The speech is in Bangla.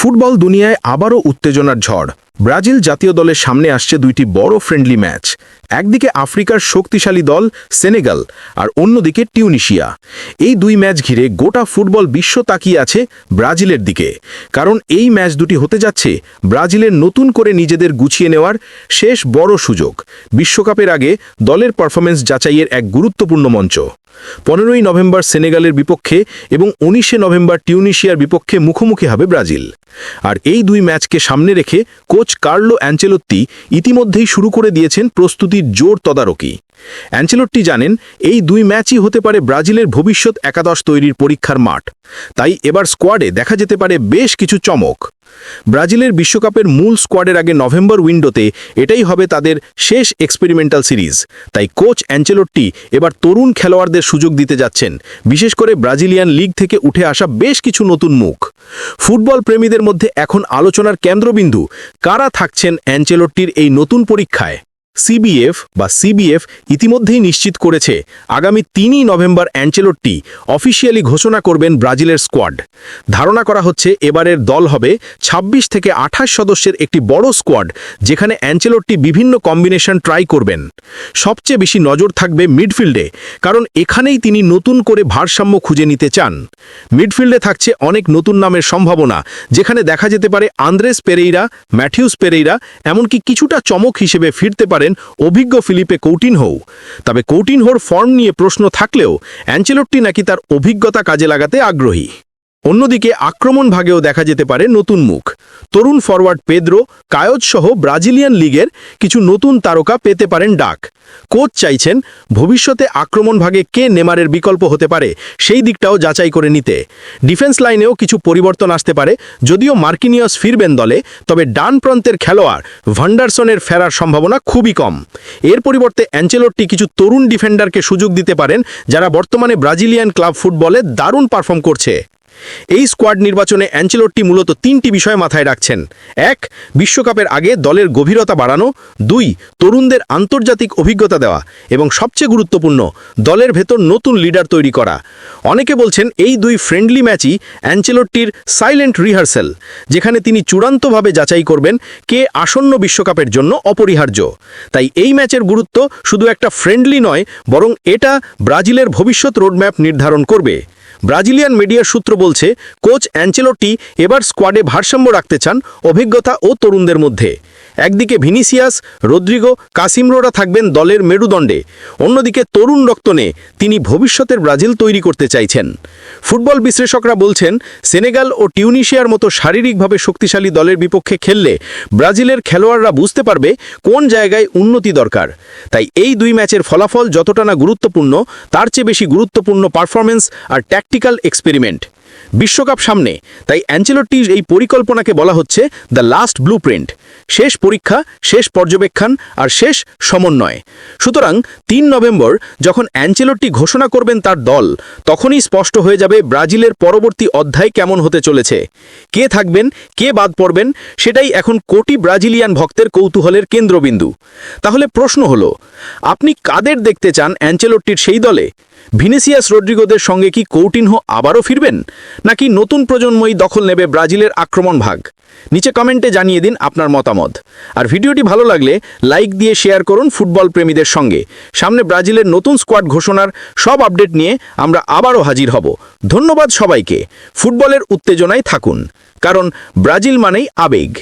ফুটবল দুনিয়ায় আবারও উত্তেজনার ঝড়। ব্রাজিল জাতীয় দলের সামনে আসছে দুইটি বড় ফ্রেন্ডলি ম্যাচ একদিকে আফ্রিকার শক্তিশালী দল সেনেগাল আর অন্যদিকে টিউনিশিয়া। এই দুই ম্যাচ ঘিরে গোটা ফুটবল বিশ্ব তাকিয়ে আছে ব্রাজিলের দিকে। কারণ এই ম্যাচ দুটি হতে যাচ্ছে ব্রাজিলের নতুন করে নিজেদের গুছিয়ে নেওয়ার শেষ বড় সুযোগ। বিশ্বকাপের আগে দলের পারফরমেন্স যাচাইয়ের এক গুরুত্বপূর্ণ মঞ্চ। পনেরোই নভেম্বর সেনেগালের বিপক্ষে এবং উনিশে নভেম্বর টিউনিশিয়ার বিপক্ষে মুখোমুখি হবে ব্রাজিল। আর এই দুই ম্যাচকে সামনে রেখে কোচ কার্লো অ্যাঞ্চেলোত্তি ইতিমধ্যেই শুরু করে দিয়েছেন প্রস্তুতির জোর তদারকি। অ্যাঞ্চেলোট্টি জানেন, এই দুই ম্যাচই হতে পারে ব্রাজিলের ভবিষ্যৎ একাদশ তৈরির পরীক্ষার মাঠ। তাই এবার স্কোয়াডে দেখা যেতে পারে বেশ কিছু চমক। ব্রাজিলের বিশ্বকাপের মূল স্কোয়াডের আগে নভেম্বর উইন্ডোতে এটাই হবে তাদের শেষ এক্সপেরিমেন্টাল সিরিজ। তাই কোচ অ্যাঞ্চেলোট্টি এবার তরুণ খেলোয়াড়দের সুযোগ দিতে যাচ্ছেন। বিশেষ করে ব্রাজিলিয়ান লিগ থেকে উঠে আসা বেশ কিছু নতুন মুখ। ফুটবল প্রেমীদের মধ্যে এখন আলোচনার কেন্দ্রবিন্দু। কারা থাকছেন অ্যাঞ্চেলোট্টির এই নতুন পরীক্ষায়? সিবিএফ বা সিবিএফ ইতিমধ্যেই নিশ্চিত করেছে আগামী তিনই নভেম্বর অ্যাঞ্চেলোট্টি অফিসিয়ালি ঘোষণা করবেন ব্রাজিলের স্কোয়াড। ধারণা করা হচ্ছে এবারের দল হবে ২৬ থেকে আঠাশ সদস্যের একটি বড় স্কোয়াড, যেখানে অ্যাঞ্চেলোট্টি বিভিন্ন কম্বিনেশন ট্রাই করবেন। সবচেয়ে বেশি নজর থাকবে মিডফিল্ডে, কারণ এখানেই তিনি নতুন করে ভারসাম্য খুঁজে নিতে চান। মিডফিল্ডে থাকছে অনেক নতুন নামের সম্ভাবনা, যেখানে দেখা যেতে পারে আন্দ্রেস পেরেইরা, ম্যাথিউস পেরেইরা, এমনকি কিছুটা চমক হিসেবে ফিরতে পারেন অভিজ্ঞ ফিলিপে কৌটিনহৌ তবে কৌটিনহোর ফর্ম নিয়ে প্রশ্ন থাকলেও, অ্যাঞ্চেলোট্টি নাকি তার অভিজ্ঞতা কাজে লাগাতে আগ্রহী। অন্যদিকে আক্রমণ ভাগেও দেখা যেতে পারে নতুন মুখ। তরুণ ফরওয়ার্ড পেদ্রো, কায়জ সহ ব্রাজিলিয়ান লিগের কিছু নতুন তারকা পেতে পারেন ডাক। কোচ চাইছেন, ভবিষ্যতে আক্রমণ ভাগে কে নেমারের বিকল্প হতে পারে সেই দিকটাও যাচাই করে নিতে। ডিফেন্স লাইনেও কিছু পরিবর্তন আসতে পারে, যদিও মার্কিনিয়স ফিরবেন দলে, তবে ডান প্রান্তের খেলোয়াড় ভান্ডারসনের ফেরার সম্ভাবনা খুবই কম। এর পরিবর্তে অ্যাঞ্চেলোট্টি কিছু তরুণ ডিফেন্ডারকে সুযোগ দিতে পারেন, যারা বর্তমানে ব্রাজিলিয়ান ক্লাব ফুটবলে দারুণ পারফর্ম করছে। এই স্কোয়াড নির্বাচনে অ্যাঞ্চেলোট্টি মূলত তিনটি বিষয় মাথায় রাখছেন। এক, বিশ্বকাপের আগে দলের গভীরতা বাড়ানো। দুই, তরুণদের আন্তর্জাতিক অভিজ্ঞতা দেওয়া। এবং সবচেয়ে গুরুত্বপূর্ণ, দলের ভেতর নতুন লিডার তৈরি করা। অনেকে বলছেন এই দুই ফ্রেন্ডলি ম্যাচই অ্যাঞ্চেলোট্টির সাইলেন্ট রিহার্সেল, যেখানে তিনি চূড়ান্তভাবে যাচাই করবেন কে আসন্ন বিশ্বকাপের জন্য অপরিহার্য। তাই এই ম্যাচের গুরুত্ব শুধু একটা ফ্রেন্ডলি নয়, বরং এটা ব্রাজিলের ভবিষ্যৎ রোডম্যাপ নির্ধারণ করবে। ব্রাজিলিয়ান মিডিয়ার সূত্র বলছে, কোচ অ্যাঞ্চেলোটি এবার স্কোয়াডে ভারসাম্য রাখতে চান অভিজ্ঞতা ও তরুণদের মধ্যে। একদিকে ভিনিসিয়াস, রদ্রিগো, কাসিমরোরা থাকবেন দলের মেরুদণ্ডে। অন্যদিকে তরুণ রক্তনে তিনি ভবিষ্যতের ব্রাজিল তৈরি করতে চাইছেন। ফুটবল বিশ্লেষকরা বলছেন, সেনেগাল ও টিউনিশিয়ার মতো শারীরিকভাবে শক্তিশালী দলের বিপক্ষে খেললে ব্রাজিলের খেলোয়াড়রা বুঝতে পারবে কোন জায়গায় উন্নতি দরকার। তাই এই দুই ম্যাচের ফলাফল যতটা না গুরুত্বপূর্ণ, তার চেয়ে বেশি গুরুত্বপূর্ণ পারফরমেন্স আর ট্যাকটিক্যাল এক্সপেরিমেন্ট। বিশ্বকাপ সামনে, তাই অ্যাঞ্চেলোটির এই পরিকল্পনাকে বলা হচ্ছে দ্য লাস্ট ব্লু শেষ পরীক্ষা, শেষ পর্যবেক্ষণ আর শেষ সমন্বয়। সুতরাং তিন নভেম্বর যখন অ্যাঞ্চেলোটি ঘোষণা করবেন তার দল, তখনই স্পষ্ট হয়ে যাবে ব্রাজিলের পরবর্তী অধ্যায় কেমন হতে চলেছে। কে থাকবেন, কে বাদ পড়বেন, সেটাই এখন কোটি ব্রাজিলিয়ান ভক্তের কৌতূহলের কেন্দ্রবিন্দু। তাহলে প্রশ্ন হলো, আপনি কাদের দেখতে চান অ্যাঞ্চেলোটির সেই দলে? ভিনেসিয়াস রড্রিগোদের সঙ্গে কি কৌটিনহো আবারও ফিরবেন? নাকি নতুন প্রজন্মই দখল নেবে ব্রাজিলের আক্রমণ ভাগ? নিচে কমেন্টে জানিয়ে দিন আপনার মতামত। আর ভিডিওটি ভালো লাগলে লাইক দিয়ে শেয়ার করুন ফুটবল প্রেমীদের সঙ্গে। সামনে ব্রাজিলের নতুন স্কোয়াড ঘোষণার সব আপডেট নিয়ে আমরা আবারও হাজির হব। ধন্যবাদ সবাইকে। ফুটবলের উত্তেজনায় থাকুন। কারণ ব্রাজিল মানেই আবেগ।